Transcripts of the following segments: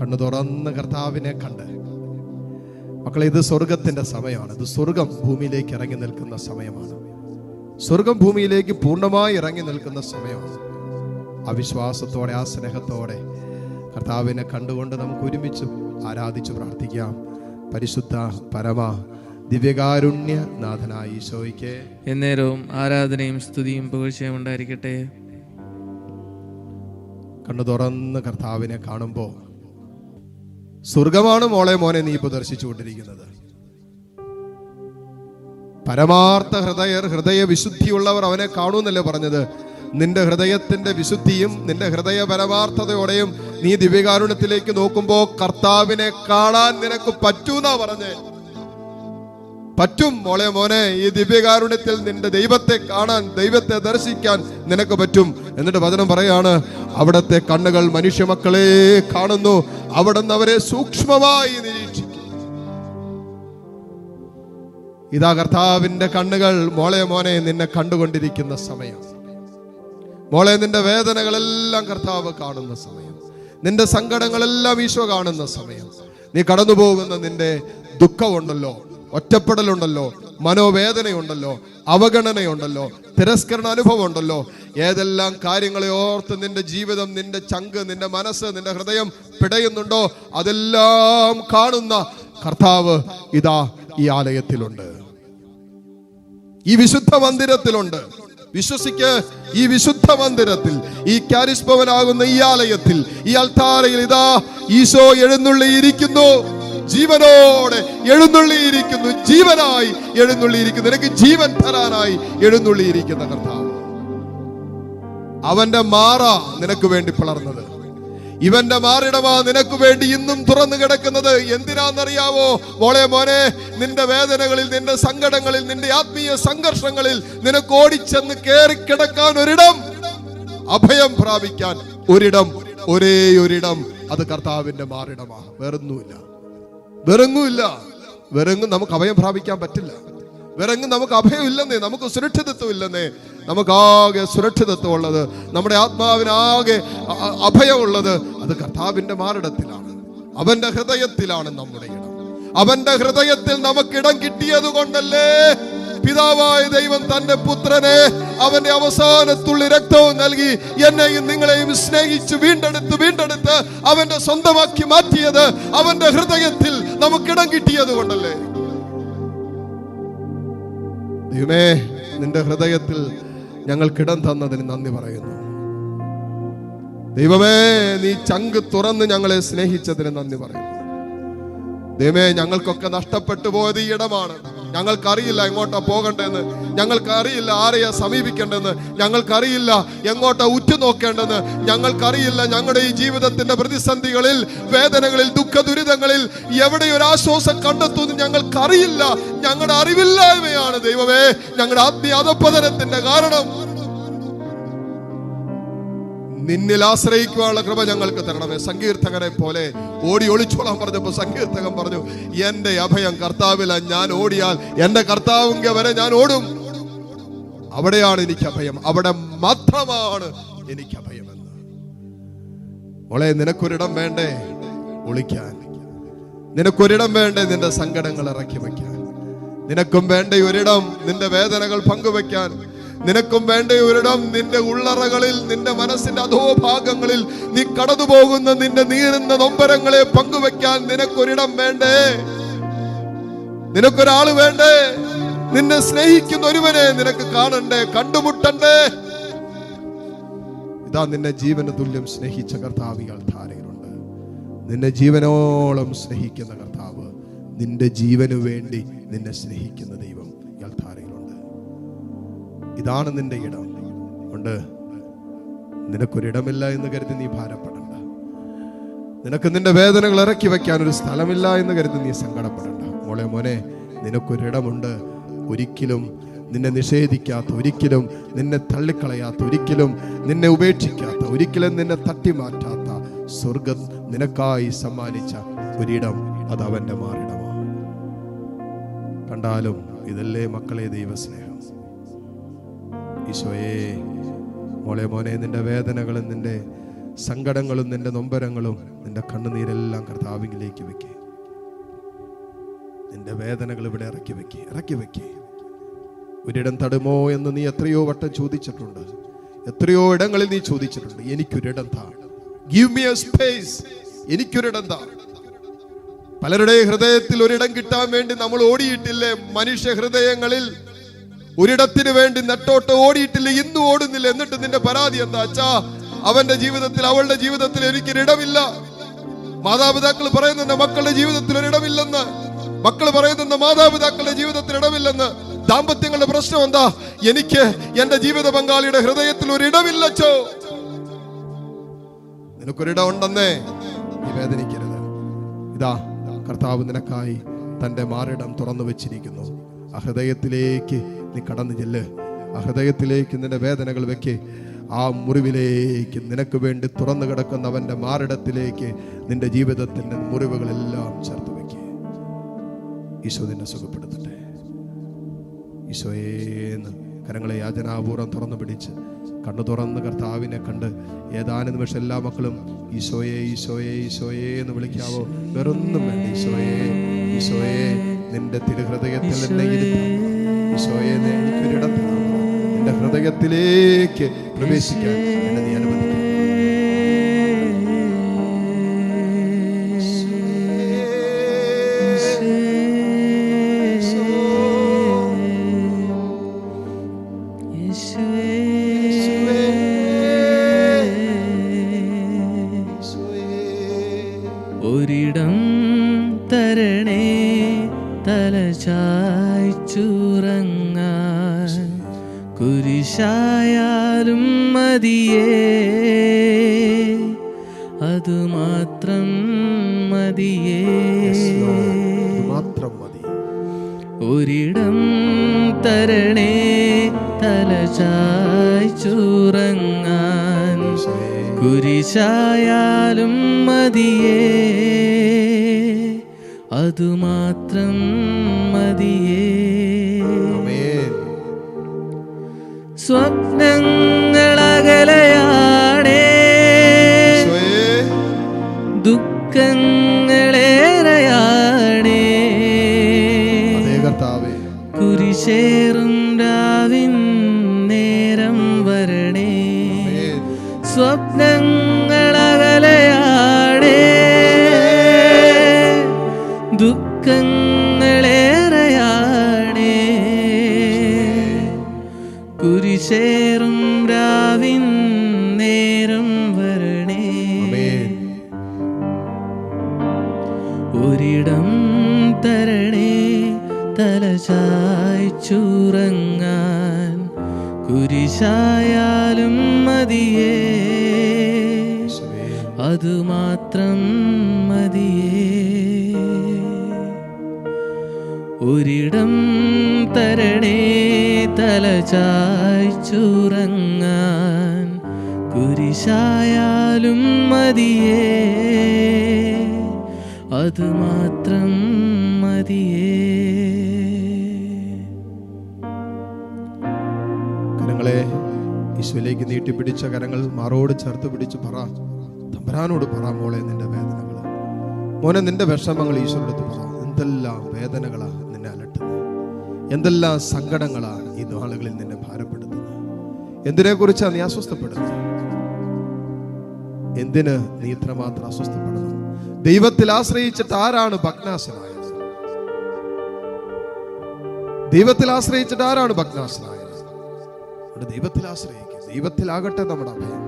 കണ്ണു തുറന്ന് കർത്താവിനെ കണ്ട്. മക്കളെ ഇത് സ്വർഗത്തിന്റെ സമയമാണ്. ഇത് സ്വർഗം ഭൂമിയിലേക്ക് ഇറങ്ങി നിൽക്കുന്ന സമയമാണ്. സ്വർഗം ഭൂമിയിലേക്ക് പൂർണമായി ഇറങ്ങി നിൽക്കുന്ന സമയമാണ്. അവിശ്വാസത്തോടെ വിശ്വാസത്തോടെ ആ സ്നേഹത്തോടെ കർത്താവിനെ കണ്ടുകൊണ്ട് നമുക്ക് ഒരുമിച്ച് ആരാധിച്ച് പ്രാർത്ഥിക്കാം. പരിശുദ്ധ പരമ ദിവ്യകാരുണ്യ നാഥനായ ഈശോയ്ക്ക്. എന്നേരവും ആരാധനയും സ്തുതിയും പുകഴ്ചയും ഉണ്ടായിരിക്കട്ടെ. കണ്ണു തുറന്ന് കർത്താവിനെ കാണുമ്പോൾ സ്വർഗമാണ് മോളെ മോനെ നീ ഇപ്പൊ ദർശിച്ചുകൊണ്ടിരിക്കുന്നത്. പരമാർത്ഥ ഹൃദയർ ഹൃദയ വിശുദ്ധിയുള്ളവർ അവനെ കാണൂന്നല്ലേ പറഞ്ഞത്? നിന്റെ ഹൃദയത്തിന്റെ വിശുദ്ധിയും നിന്റെ ഹൃദയ പരമാർത്ഥതയോടെയും നീ ദിവ്യകാരുണ്യത്തിലേക്ക് നോക്കുമ്പോ കർത്താവിനെ കാണാൻ നിനക്ക് പറ്റൂന്നാ പറഞ്ഞേ. പറ്റും മോളെ മോനെ ഈ ദിവ്യകാരുണ്യത്തിൽ നിന്റെ ദൈവത്തെ കാണാൻ ദൈവത്തെ ദർശിക്കാൻ നിനക്ക് പറ്റും. എന്നിട്ട് വചനം പറയാണ് അവിടത്തെ കണ്ണുകൾ മനുഷ്യ മക്കളെ കാണുന്നു. അവിടുന്ന് അവരെ സൂക്ഷ്മമായി നിരീക്ഷിക്കും. ഇതാ കർത്താവിന്റെ കണ്ണുകൾ മോളെ മോനെ നിന്നെ കണ്ടുകൊണ്ടിരിക്കുന്ന സമയം. മോളെ നിന്റെ വേദനകളെല്ലാം കർത്താവ് കാണുന്ന സമയം. നിന്റെ സങ്കടങ്ങളെല്ലാം ഈശോ കാണുന്ന സമയം. നീ കടന്നു പോകുന്ന നിന്റെ ദുഃഖമുണ്ടല്ലോ. ഒറ്റപ്പെടലുണ്ടല്ലോ മനോവേദനയുണ്ടല്ലോ അവഗണനയുണ്ടല്ലോ തിരസ്കരണ അനുഭവം ഉണ്ടല്ലോ ഏതെല്ലാം കാര്യങ്ങളെ ഓർത്ത് നിന്റെ ജീവിതം നിന്റെ ചങ്ക് നിന്റെ മനസ്സ് നിന്റെ ഹൃദയം പിടയുന്നുണ്ടോ അതെല്ലാം കാണുന്ന കർത്താവ് ഇതാ ഈ ആലയത്തിലുണ്ട്. ഈ വിശുദ്ധ മന്ദിരത്തിലുണ്ട്. വിശ്വസിക്ക് ഈ വിശുദ്ധ മന്ദിരത്തിൽ ഈ കാരിസ് ഭവനാകുന്ന ഈ ആലയത്തിൽ ഈ അൽത്താരയിൽ ഇതാ ഈശോ എഴുന്നള്ളിയിരിക്കുന്നു ജീവനോടെ എഴുന്നള്ളിയിരിക്കുന്നു. ജീവനായി എഴുന്നള്ളിയിരിക്കുന്നു. നിനക്ക് ജീവൻ തരാനായി എഴുന്നള്ളിയിരിക്കുന്ന കർത്താവ്. അവന്റെ മാറ നിനക്ക് വേണ്ടി പിളർന്നത്. ഇവന്റെ മാറിടമാ നിനക്ക് വേണ്ടി ഇന്നും തുറന്നു കിടക്കുന്നത്. എന്തിനാണെന്നറിയാവോ? മോളെ മോനെ നിന്റെ വേദനകളിൽ നിന്റെ സങ്കടങ്ങളിൽ നിന്റെ ആത്മീയ സംഘർഷങ്ങളിൽ നിനക്ക് ഓടിച്ചെന്ന് കയറി കിടക്കാൻ ഒരിടം അഭയം പ്രാപിക്കാൻ ഒരിടം ഒരേ ഒരിടം അത് കർത്താവിന്റെ മാറിടമാ. വേറൊന്നുമില്ല. വെറങ്ങുമില്ല. വിറങ്ങും നമുക്ക് അഭയം പ്രാപിക്കാൻ പറ്റില്ല. വിറങ്ങും നമുക്ക് അഭയമില്ലെന്നേ നമുക്ക് സുരക്ഷിതത്വം ഇല്ലെന്നേ നമുക്കാകെ സുരക്ഷിതത്വം ഉള്ളത് നമ്മുടെ ആത്മാവിനാകെ അഭയമുള്ളത് അത് കർത്താവിന്റെ മാറിടത്തിലാണ്. അവന്റെ ഹൃദയത്തിലാണ് നമ്മുടെ ഇടം. അവന്റെ ഹൃദയത്തിൽ നമുക്ക് ഇടം കിട്ടിയത് കൊണ്ടല്ലേ പിതാവായ ദൈവം തന്റെ പുത്രനെ അവന്റെ അവസാനത്തുള്ളി രക്തവും നൽകി എന്നെയും നിങ്ങളെയും സ്നേഹിച്ച് വീണ്ടെടുത്ത് വീണ്ടെടുത്ത് അവന്റെ സ്വന്തമാക്കി മാറ്റിയത് അവന്റെ ഹൃദയത്തിൽ നമുക്കിടം കിട്ടിയത് കൊണ്ടല്ലേ. ദൈവമേ നിന്റെ ഹൃദയത്തിൽ ഞങ്ങൾക്കിടം തന്നതിന് നന്ദി പറയുന്നു. ദൈവമേ നീ ചങ്ക് തുറന്ന് ഞങ്ങളെ സ്നേഹിച്ചതിന് നന്ദി പറയുന്നു. ദൈവമേ ഞങ്ങൾക്കൊക്കെ നഷ്ടപ്പെട്ടു പോയത് ഈ ഇടമാണ്. ഞങ്ങൾക്കറിയില്ല എങ്ങോട്ടാ പോകണ്ടെന്ന് ഞങ്ങൾക്കറിയില്ല ആരെയാ സമീപിക്കേണ്ടെന്ന് ഞങ്ങൾക്കറിയില്ല എങ്ങോട്ടാ ഉറ്റുനോക്കേണ്ടെന്ന് ഞങ്ങൾക്കറിയില്ല ഞങ്ങളുടെ ഈ ജീവിതത്തിന്റെ പ്രതിസന്ധികളിൽ വേദനകളിൽ ദുഃഖ ദുരിതങ്ങളിൽ എവിടെ ഒരു ആശ്വാസം കണ്ടെത്തുമെന്ന് ഞങ്ങൾക്കറിയില്ല. ഞങ്ങളുടെ അറിവില്ലായ്മയാണ് ദൈവമേ. ഞങ്ങളുടെ ആത്മീയ അധപ്പതനത്തിന്റെ കാരണം. നിന്നിൽ ആശ്രയിക്കുവാനുള്ള കൃപ ഞങ്ങൾക്ക് തരണമേ. സങ്കീർത്തകനെ പോലെ ഓടി ഒളിച്ചോളാൻ പറഞ്ഞപ്പോ സങ്കീർത്തകൻ പറഞ്ഞു എന്റെ അഭയം കർത്താവില ഞാൻ ഓടിയാൽ എന്റെ കർത്താവിങ്ക വരെ ഞാൻ ഓടും. അവിടെയാണ് എനിക്ക് അഭയം അവിടെ മാത്രമാണ് എനിക്ക് അഭയമെന്ന് മോളെ നിനക്കൊരിടം വേണ്ടേ? ഒളിക്കാൻ. നിനക്കൊരിടം വേണ്ടേ നിന്റെ സങ്കടങ്ങൾ ഇറക്കി വയ്ക്കാൻ? നിനക്കും വേണ്ട ഒരിടം നിന്റെ വേദനകൾ പങ്കുവെക്കാൻ നിനക്കും വേണ്ട ഒരിടം നിന്റെ ഉള്ളറകളിൽ നിന്റെ മനസ്സിന്റെ അധോഭാഗങ്ങളിൽ നീ കടന്നു പോകുന്ന നിന്റെ നീറുന്ന നൊമ്പരങ്ങളെ പങ്കുവെക്കാൻ നിനക്കൊരിടം വേണ്ടേ? നിനക്കൊരാൾ വേണ്ടേ? നിന്നെ സ്നേഹിക്കുന്ന ഒരുവനെ നിനക്ക് കാണണ്ടേ? കണ്ടുമുട്ടണ്ടേ? ഇതാ നിന്നെ ജീവന തുല്യം സ്നേഹിച്ച കർത്താവ് ഇയാൾ ധാരയിലുണ്ട്. നിന്നെ ജീവനോളം സ്നേഹിക്കുന്ന കർത്താവ് നിന്റെ ജീവനു വേണ്ടി നിന്നെ സ്നേഹിക്കുന്ന ദൈവം. ഇതാണ് നിന്റെ ഇടം. ഉണ്ട്. നിനക്കൊരിടമില്ല എന്ന് കരുതി നീ ഭാരപ്പെടണ്ട. നിനക്ക് നിന്റെ വേദനകൾ ഇറക്കി വെക്കാൻ ഒരു സ്ഥലമില്ല എന്ന് കരുതി നീ സങ്കടപ്പെടണ്ട. മോളെ മോനെ നിനക്കൊരിടമുണ്ട്. ഒരിക്കലും നിന്നെ നിഷേധിക്കാത്ത ഒരിക്കലും നിന്നെ തള്ളിക്കളയാത്ത ഒരിക്കലും നിന്നെ ഉപേക്ഷിക്കാത്ത ഒരിക്കലും നിന്നെ തട്ടിമാറ്റാത്ത സ്വർഗം നിനക്കായി സമ്മാനിച്ച ഒരിടം അത് അവന്റെ മാറിടമാണ്. കണ്ടാലും ഇതല്ലേ മക്കളെ ദൈവസ്നേഹം. ഈശോയെ മോളെ മോനെ നിന്റെ വേദനകളും നിന്റെ സങ്കടങ്ങളും നിന്റെ നൊമ്പരങ്ങളും നിന്റെ കണ്ണുനീരെല്ലാം കർത്താവിലേക്ക് വെക്കേ. നിന്റെ വേദനകൾ ഇവിടെ ഇറക്കി വെക്കേ ഇറക്കി വെക്കേ. ഒരിടം തടുമോ എന്ന് നീ എത്രയോ വട്ടം ചോദിച്ചിട്ടുണ്ട്. എത്രയോ ഇടങ്ങളിൽ നീ ചോദിച്ചിട്ടുണ്ട്. എനിക്കൊരിടം താ. ഗിവ് മി എ സ്പേസ് എനിക്കൊരിടം താ. പലരുടെ ഹൃദയത്തിൽ ഒരിടം കിട്ടാൻ വേണ്ടി നമ്മൾ ഓടിയിട്ടില്ലേ മനുഷ്യ ഹൃദയങ്ങളിൽ? ഒരിടത്തിന് വേണ്ടി നെട്ടോട്ട് ഓടിയിട്ടില്ല ഇന്നും ഓടുന്നില്ല എന്നിട്ട് നിന്റെ പരാതി എന്താ അച്ഛാ? അവന്റെ ജീവിതത്തിൽ അവളുടെ ജീവിതത്തിൽ എനിക്കൊരിടമില്ല. മാതാപിതാക്കൾ പറയുന്നുണ്ട് മക്കളുടെ ജീവിതത്തിൽ ഒരിടമില്ലെന്ന്. മക്കൾ പറയുന്നുണ്ട് മാതാപിതാക്കളുടെ ജീവിതത്തിൽ ഇടമില്ലെന്ന്. ദാമ്പത്യങ്ങളുടെ പ്രശ്നം എന്താ? എനിക്ക് എന്റെ ജീവിത പങ്കാളിയുടെ ഹൃദയത്തിൽ ഒരിടമില്ലച്ചോ നിനക്കൊരിടം ഉണ്ടെന്നേ നീ വേദനിക്കരുത്. ഇതാ കർത്താവ് നിനക്കായി തന്റെ മാറിടം തുറന്നു വെച്ചിരിക്കുന്നു. ആ ഹൃദയത്തിലേക്ക് നീ കടന്നു ചെല്ല്. ആ ഹൃദയത്തിലേക്ക് നിന്റെ വേദനകൾ വെക്ക്. ആ മുറിവിലേക്ക് നിനക്ക് വേണ്ടി തുറന്നു കിടക്കുന്ന അവന്റെ മാറിടത്തിലേക്ക് നിന്റെ ജീവിതത്തിന്റെ മുറിവുകളെല്ലാം ചേർത്ത് വെക്കുക ഈശോ നിന്നെ സുഖപ്പെടുത്തട്ടെ. ഈശോയേന്ന് കരങ്ങളെ യാചനാപൂർവം തുറന്നു പിടിച്ച് കണ്ണു തുറന്ന് കർത്താവിനെ കണ്ട് ഏതാനും നിമിഷം എല്ലാ മക്കളും ഈശോയെ ഈശോയെ ഈശോയെ എന്ന് വിളിക്കാവോ? വെറുതെ ഈശോയെ ഈശോയെ നിന്റെ തിരുഹൃദയത്തിൽ എന്നെ ഇരുത്താൻ. പറ. ഈശോയെ എനിക്കൊരിടം. നിന്റെ ഹൃദയത്തിലേക്ക് പ്രവേശിക്കാൻ എന്നെ നീ തലചായ്ച്ചുറങ്ങാൻ കുരിശായാലും മതിയേ. അതുമാത്രം മതിയേ. മാത്രം മതി. ഒരിടം തരണേ തലചായ്ച്ചുറങ്ങാൻ ഈശോയെ കുരിശായാലും മതിയേ. അതുമാത്രം മതിയേ. ആമേൻ. കുരിശേറും രാവിൻ നേരം വരണേ. ഒരിടം തരണേ. തലചായ്ച്ചുറങ്ങാൻ കുരിശായാലും മതിയേ. അതുമാത്രം മതിയേ. ഒരിടം തരണേ തലചായ്ച്ചുറങ്ങാൻ കുരിശായാലും മതിയേ അത് മാത്രം മതിയേ. കരങ്ങളെ ഈശോയിലേക്ക് നീട്ടിപ്പിടിച്ച കരങ്ങൾ മാറോട് ചേർത്ത് പിടിച്ച് പറ. തമ്പരാനോട് പറ മോളെ നിന്റെ വേദനകൾ മോനെ നിന്റെ വിഷമങ്ങൾ ഈശോയുടെ പറ. എന്തെല്ലാം വേദനകളാ നിന്നെ എന്തെല്ലാം സങ്കടങ്ങളാണ് ഈ നാളുകളിൽ നിന്നെ ഭാരപ്പെടുത്തുന്നത്? എന്തിനെ കുറിച്ചാണ് നീ അസ്വസ്ഥപ്പെടുന്നത്? എന്തിന് നീ ഇത്രമാത്രം അസ്വസ്ഥപ്പെടുന്നു? ദൈവത്തിൽ ആശ്രയിച്ചിട്ട് ആരാണ് ഭഗ്നാശനായത് ദൈവത്തിൽ ആശ്രയിച്ചിട്ട് ആരാണ് ഭഗ്നാശനായത് ദൈവത്തിൽ ആശ്രയിക്കുക ദൈവത്തിലാകട്ടെ നമ്മുടെ അഭയം.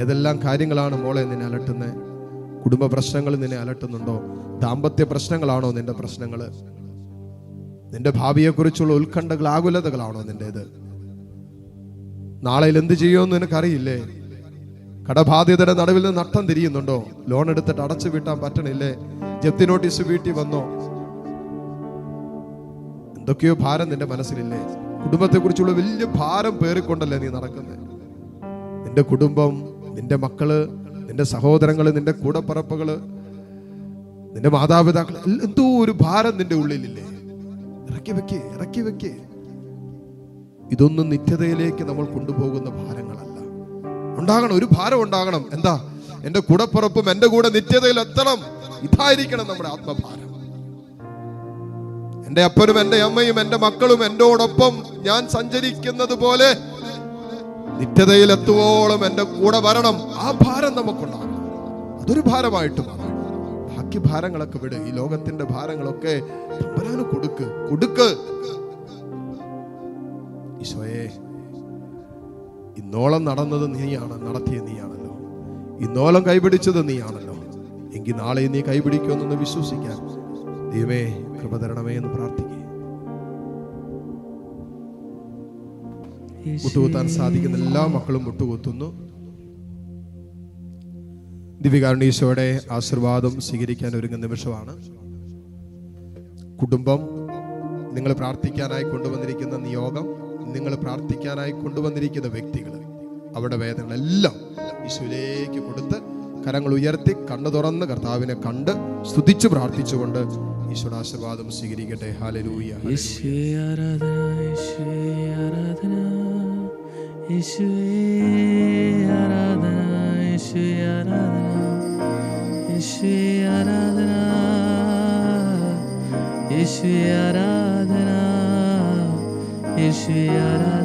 ഏതെല്ലാം കാര്യങ്ങളാണ് മോളെ നിന്നെ അലട്ടുന്നത്? കുടുംബ പ്രശ്നങ്ങൾ നിന്നെ അലട്ടുന്നുണ്ടോ? ദാമ്പത്യ പ്രശ്നങ്ങളാണോ നിന്റെ പ്രശ്നങ്ങൾ? നിന്റെ ഭാവിയെക്കുറിച്ചുള്ള ഉത്കണ്ഠകൾ ആകുലതകളാണോ നിന്റേത്? നാളെ എന്ത് ചെയ്യുമെന്ന് നിനക്കറിയില്ലേ? കടബാധ്യതയുടെ നടുവിൽ നിന്ന് നട്ടം തിരിയുന്നുണ്ടോ? ലോൺ എടുത്തിട്ട് അടച്ചു വീട്ടാൻ പറ്റണില്ലേ? ജപ്തി നോട്ടീസ് വീട്ടിൽ വന്നോ? എന്തൊക്കെയോ ഭാരം നിന്റെ മനസ്സിലില്ലേ? കുടുംബത്തെ കുറിച്ചുള്ള വലിയ ഭാരം പേറിക്കൊണ്ടല്ലേ നീ നടക്കുന്നത് നിന്റെ കുടുംബം നിന്റെ മക്കൾ നിന്റെ സഹോദരങ്ങൾ നിന്റെ കൂടപ്പറപ്പുകൾ നിന്റെ മാതാപിതാക്കൾ എന്തോ ഒരു ഭാരം നിന്റെ ഉള്ളിലില്ലേ? ഇറക്കി വെക്കേ ഇറക്കി വെക്കേ. ഇതൊന്നും നിത്യതയിലേക്ക് നമ്മൾ കൊണ്ടുപോകുന്ന ഭാരങ്ങളല്ല. ഉണ്ടാകണം ഒരു ഭാരം ഉണ്ടാകണം. എന്താ? എന്റെ കൂടപ്പുറപ്പും എന്റെ കൂടെ നിത്യതയിൽ എത്തണം. ഇതായിരിക്കണം നമ്മുടെ ആത്മഭാരം. എന്റെ അപ്പനും എന്റെ അമ്മയും എന്റെ മക്കളും എന്നോടൊപ്പം ഞാൻ സഞ്ചരിക്കുന്നത് പോലെ നിത്യതയിൽ എത്തുവോളം എന്റെ കൂടെ വരണം. ആ ഭാരം നമുക്കുണ്ടാകും അതൊരു ഭാരമായിട്ട് മാറും. ബാക്കി ഭാരങ്ങളൊക്കെ വിട്. ഈ ലോകത്തിന്റെ ഭാരങ്ങളൊക്കെ കൊടുക്ക്. കൊടുക്ക്. ഈശോയെ ഇന്നോളം നടന്നത് നീയാണ് നടത്തിയ നീയാണല്ലോ. ഇന്നോളം കൈപിടിച്ചത് നീയാണല്ലോ. എങ്കിൽ നാളെ നീ കൈപിടിക്കുമെന്നൊന്ന് വിശ്വസിക്കാൻ ദൈവമേ കൃപ തരണമേ എന്ന് പ്രാർത്ഥിക്കേ. മുട്ടുകുത്താൻ സാധിക്കുന്ന എല്ലാ മക്കളും മുട്ടുകുത്തുന്നു. ദിവികാരുണീശോയുടെ ആശീർവാദം സ്വീകരിക്കാൻ ഒരുങ്ങുന്ന നിമിഷമാണ്. കുടുംബം നിങ്ങൾ പ്രാർത്ഥിക്കാനായി കൊണ്ടുവന്നിരിക്കുന്ന നിയോഗം നിങ്ങൾ പ്രാർത്ഥിക്കാനായി കൊണ്ടുവന്നിരിക്കുന്ന വ്യക്തികൾ അവരുടെ വേദനകളെല്ലാം ഈശോയിലേക്ക് കൊടുത്ത് കരങ്ങൾ ഉയർത്തി കണ്ണു തുറന്ന് കർത്താവിനെ കണ്ട് സ്തുതിച്ച് പ്രാർത്ഥിച്ചുകൊണ്ട് ഈശോയുടെ ആശീർവാദം സ്വീകരിക്കട്ടെ. യേശുവേ ആരാധന. യേശുവേ ആരാധന യേശുവേ ആരാധന യേശുവേ ആരാധന യേശുവേ ആരാധന യേശുവേ ആരാധന യേശുവേ ആരാധന